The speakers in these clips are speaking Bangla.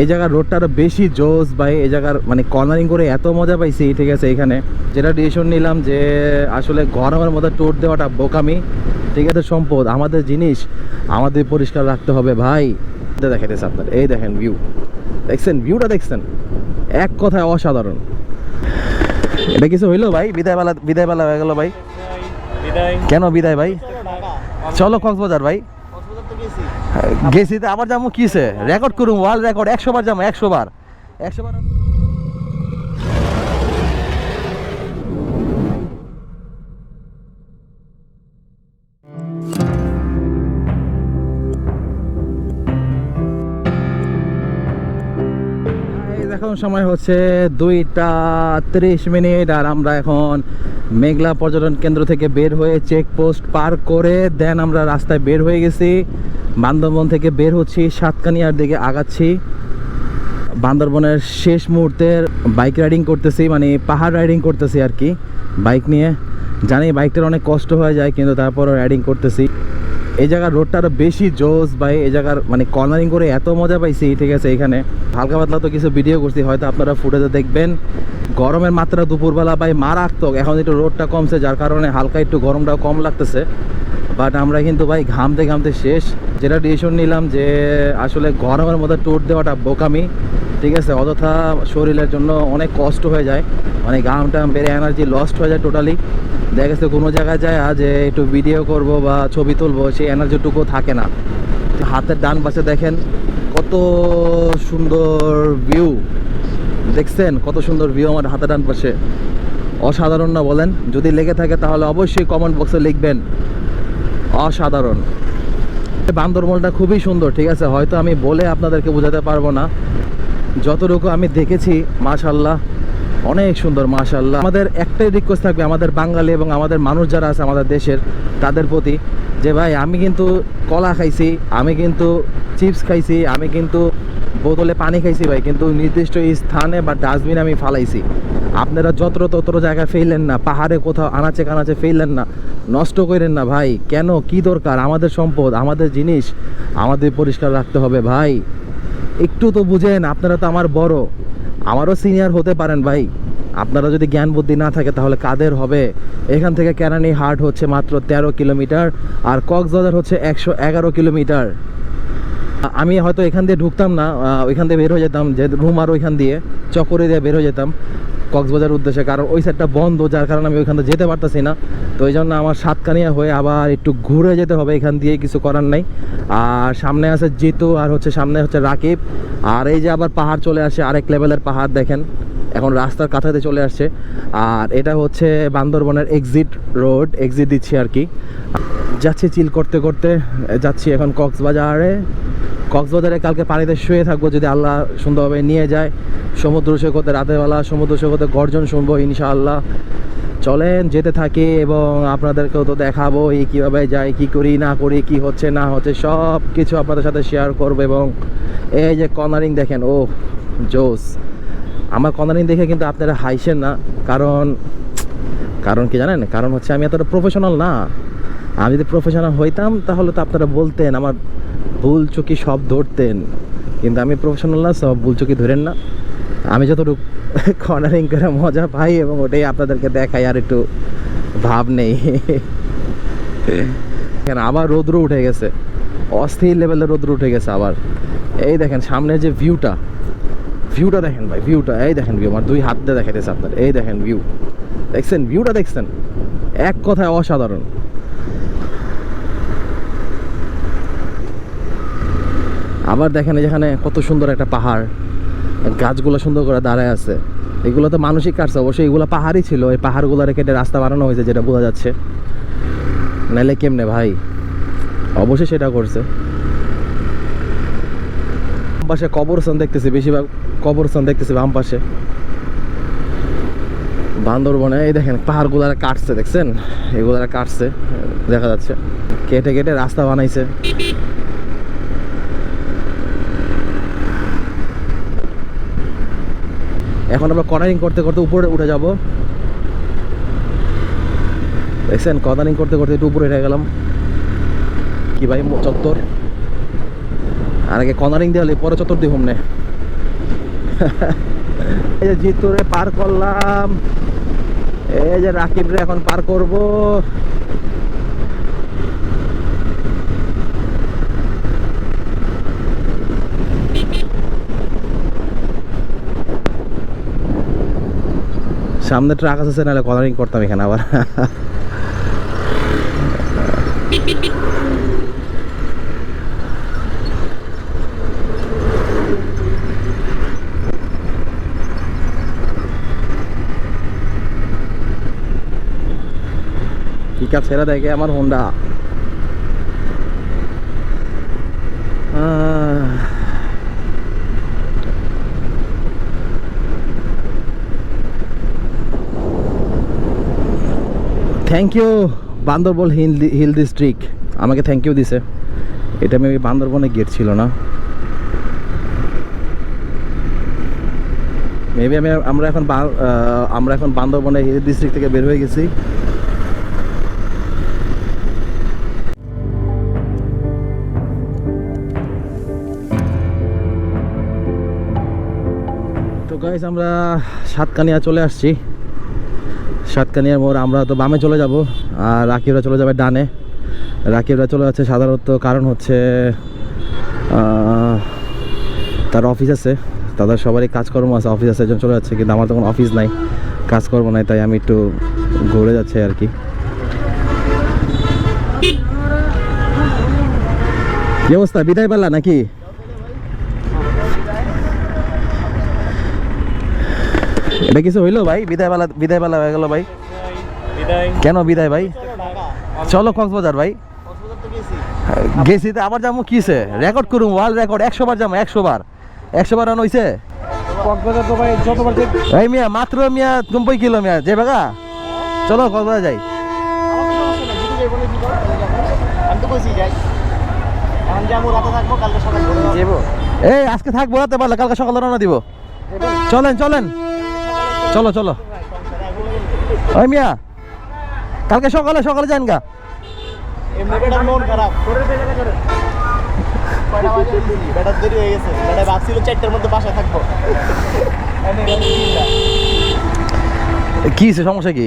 এই জায়গার রোডটা আরও বেশি জোস ভাই এই জায়গার মানে কর্নারিং করে এত মজা পাইছি ঠিক আছে এখানে। যেটা ডিসিশন নিলাম যে আসলে গরমের মধ্যে টোট দেওয়াটা বোকামি। ঠিক আছে সম্পদ আমাদের জিনিস আমাদের পরিষ্কার রাখতে হবে ভাই। দেখাইতেছে আপনার এই দেখেন ভিউ দেখছেন? ভিউটা দেখছেন? এক কথায় অসাধারণ। এটা কিছু হইল ভাই? বিদায় বেলা বিদায় বেলা হয়ে গেল ভাই। কেন বিদায় ভাই? চলো কক্সবাজার ভাই। গেছি তো আবার যাব কিসে? রেকর্ড করুম ওয়ার্ল্ড রেকর্ড একশো বার যাব, একশো বার। একশো বার এখন সময় হচ্ছে দুইটা তিরিশ মিনিট আর আমরা এখন মেঘলা পর্যটন কেন্দ্র থেকে বের হয়ে চেকপোস্ট পার করে দেন আমরা রাস্তায় বের হয়ে গেছি। বান্দরবন থেকে বের হচ্ছি, সাতকানিয়ার দিকে আগাচ্ছি। বান্দরবনের শেষ মুহূর্তের বাইক রাইডিং করতেছি মানে পাহাড় রাইডিং করতেছি আর কি বাইক নিয়ে। জানি বাইকটার অনেক কষ্ট হয়ে যায়, কিন্তু তারপরও রাইডিং করতেছি। এই জায়গার রোডটা আরও বেশি জোস ভাই, এই জায়গার মানে কর্নারিং করে এত মজা পাইছি, ঠিক আছে, এখানে। হালকা পাতলা তো কিছু ভিডিও করছি, হয়তো আপনারা ফুটেজে দেখবেন। গরমের মাত্রা দুপুরবেলা ভাই মারাত্মক, এখন একটু রোডটা কমছে, যার কারণে হালকা একটু গরমটাও কম লাগতেছে। বাট আমরা কিন্তু ভাই ঘামতে ঘামতে শেষ। যেটা ডিসিশন নিলাম যে আসলে গরমের মধ্যে টোট দেওয়াটা বোকামি, ঠিক আছে, অযথা শরীরের জন্য অনেক কষ্ট হয়ে যায়। মানে ঘাম টাম বেড়ে এনার্জি লস্ট হয়ে যায় টোটালি দেখা গেছে কোনো জায়গায় যায় যে একটু ভিডিও করব বা ছবি তুলবো, সেই এনার্জিটুকু থাকে না। হাতের ডান পাশে দেখেন কত সুন্দর ভিউ দেখছেন? কত সুন্দর ভিউ আমার হাতের ডান পাশে। অসাধারণ না বলেন? যদি লেগে থাকে তাহলে অবশ্যই কমেন্ট বক্সে লিখবেন। অসাধারণ। বান্দরবনটা খুবই সুন্দর, ঠিক আছে? হয়তো আমি বলে আপনাদেরকে বোঝাতে পারব না। যতটুকু আমি দেখেছি মাশাল্লাহ অনেক সুন্দর মাশাল্লাহ আমাদের একটাই রিকোয়েস্ট থাকবে, আমাদের বাঙালি এবং আমাদের মানুষ যারা আছে আমাদের দেশের, তাদের প্রতি যে ভাই, আমি কিন্তু কলা খাইছি, আমি কিন্তু চিপস খাইছি, আমি কিন্তু বোতলে পানি খাইছি ভাই, কিন্তু নির্দিষ্ট স্থানে বা ডাস্টবিন আমি ফালাইছি। আপনারা যত্র তত্র জায়গায় ফেললেন না, পাহাড়ে কোথাও আনাচে কানাচে ফেললেন না, নষ্ট করেন না ভাই। কেন? কি দরকার? আমাদের সম্পদ, আমাদের জিনিস, আমাদের পরিষ্কার রাখতে হবে ভাই। একটু তো বুঝেন, আপনারা তো আমার বড়। আমারও সিনিয়র হতে পারেন ভাই। আপনারা যদি জ্ঞান বুদ্ধি না থাকে তাহলে কাদের হবে? এখান থেকে কেরানি হাট হচ্ছে মাত্র তেরো কিলোমিটার আর কক্সবাজার হচ্ছে একশো এগারো কিলোমিটার। আমি হয়তো এখান দিয়ে ঢুকতাম না ওইখান দিয়ে বের হয়ে যেতাম, যে রুম আর ওইখান দিয়ে, চকরে দিয়ে বের হয়ে যেতাম। কক্সবাজার উদ্দেশ্যে, কারণ ওই সাইডটা বন্ধ, যার কারণে আমি ওইখান যেতে পারতেছি না। তো ওই জন্য আমার সাতকানিয়া হয়ে আবার একটু ঘুরে যেতে হবে, এখান দিয়ে কিছু করার নাই। আর সামনে আছে জিতু, আর হচ্ছে সামনে হচ্ছে রাকিব। আর এই যে আবার পাহাড় চলে আসে, আরেক লেভেলের পাহাড়, দেখেন। এখন রাস্তার কাছাতে চলে আসছে। আর এটা হচ্ছে বান্দরবনের এক্সিট রোড এক্সিট দিচ্ছি আর কি। যাচ্ছি চিল করতে করতে, যাচ্ছি এখন কক্সবাজারে। কক্সবাজারে কালকে পানিতে শুয়ে থাকব, যদি আল্লাহ সুন্দরভাবে নিয়ে যায়। সমুদ্র সৈকতে রাতেরবেলা সমুদ্র সৈকতে গর্জন শুনব ইনশাআল্লাহ। চলেন, যেতে থাকি এবং আপনাদেরকেও তো দেখাবো এই কীভাবে যাই, কি করি, না করি, কি হচ্ছে, না হচ্ছে সব কিছু আপনাদের সাথে শেয়ার করব এবং এই যে কর্নারিং দেখেন, ও, জোস। আমার কর্নারিং দেখে কিন্তু আপনারা হাইসেন না, কারণ কারণ কি জানেন? কারণ হচ্ছে আমি এতটা প্রফেশনাল না। আমি যদি প্রফেশনাল হইতাম তাহলে তো আপনারা বলতেন আমার ভুল চুকি সব ধরতেন। কিন্তু আমি প্রফেশনাল না সব ভুল চুকি ধরেন না। আমি যতটুকু কর্নারিং করে মজা পাই এবং ওটাই আপনাদেরকে দেখাই আর একটু ভাব নেই। কেন আবার রৌদ্র উঠে গেছে। অস্থির লেভেলের রৌদ্র উঠে গেছে আবার। এই দেখেন সামনে যে ভিউটা ভিউটা দেখেন ভাই ভিউটা এই দেখেন ভিউ আমার দুই হাত দিয়ে দেখাইতেছে আপনার। এই দেখেন ভিউ দেখছেন? ভিউটা দেখছেন? এক কথায় অসাধারণ। আবার দেখেন যেখানে কত সুন্দর একটা পাহাড়, গাছগুলো সুন্দর করে দাঁড়ায় আছে। এগুলো তো মানুষই কাটছে, অবশ্যই এগুলো পাহাড়ই ছিল, এই পাহাড়গুলো কেটে রাস্তা বানানো হয়েছে যেটা বোঝা যাচ্ছে। নাইলে কেমনে ভাই? অবশ্যই সেটা করছে। পাশে কবরস্থান দেখতেছি, বেশিরভাগ কবরস্থান দেখতেছি বাম পাশে। বান্দরবনে, এই দেখেন পাহাড়গুলারা কাটছে, দেখছেন? এগুলারা কাটছে, দেখা যাচ্ছে। কেটে কেটে রাস্তা বানাইছে। এখন আমরা কর্নারিং করতে করতে উপরে উঠে যাব। দেখছেন? কর্নারিং করতে করতে একটু উপরে উঠে গেলাম। কি ভাই চত্বর? আর আগে কর্নারিং দিয়ে হলে পরে চত্বর দিয়ে হুমনে এই যে জিতুরে পার করলাম। এই যে রাকিব রে এখন পার করব। সামনে ট্রাক আছে নাহলে কলারিং করতাম এখানে আবার। পিক আপ ছেড়ে দেখে আমার Honda thank you Bandarban hill hill district আমাকে থ্যাংক ইউ দিছে। এটা মেবি বান্দরবনে গেট ছিল না। মেবি আমি, আমরা এখন আমরা এখন বান্দরবনে হিল ডিস্ট্রিক্ট থেকে বের হয়ে গেছি। তো আমরা সাতকানিয়া চলে আসছি। সাতকানিয়ার মোড়, আমরা তো বামে চলে যাব, আর রাকিবরা চলে যাবে ডানে। রাকিবরা চলে যাচ্ছে সাধারণত কারণ হচ্ছে তার অফিস আছে, তাদের সবারই কাজকর্ম আছে, অফিস আছে এজন্য চলে যাচ্ছে, কিন্তু আমার তো কোনো অফিস নাই, কাজকর্ম নাই, তাই আমি একটু ঘুরে যাচ্ছি আর কি। কি অবস্থা? বিদায় পারলা নাকি? এটা কিছু হইল ভাই? বিদায় বেলা বিদায় বেলা হয়ে গেল ভাই। কেন বিদায় ভাই? চলো কক্সবাজার ভাই। গেছি তো আবার যাব কিসে? রেকর্ড করুম ওয়ার্ল্ড রেকর্ড একশো বার যাব একশো বার একশো বার রান হইছে? কক্সবাজার ভাই এই মিয়া মাত্র মিয়া নব্বই কিলো মিয়া যে বাগা চলো কক্সবাজার যাই। এই আজকে থাকব রাতে পারলে কালকে সকালে রওনা দিব। চলেন চলেন। চলো চলো। ওই মিয়া কালকে সকালে সকালে যান গা। কি সমস্যা কি?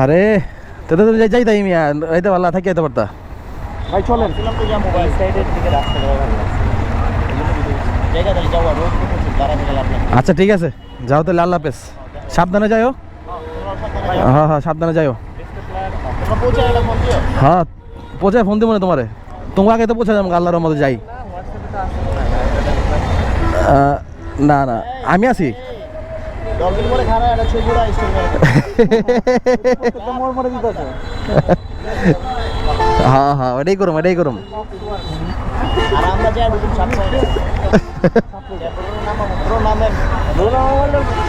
আর তো যাই তাই মিয়া। এইতে পারলা থাকি যেতে পারতা। ভাই চলেন। আচ্ছা ঠিক আছে। যাও তাহলে আল্লাহ হাফেজ। সাবধানে যাইও। হ্যাঁ হ্যাঁ সাবধানে যাইও। হ্যাঁ পৌঁছায় ফোন দিব না তোমারে। তোমার আগে তো পৌঁছে যাব আল্লাহর মতো যাই। না না আমি আছি। মোর মরে হ্যাঁ হ্যাঁ ওটাই করুম ওটাই করুম। আর আমরা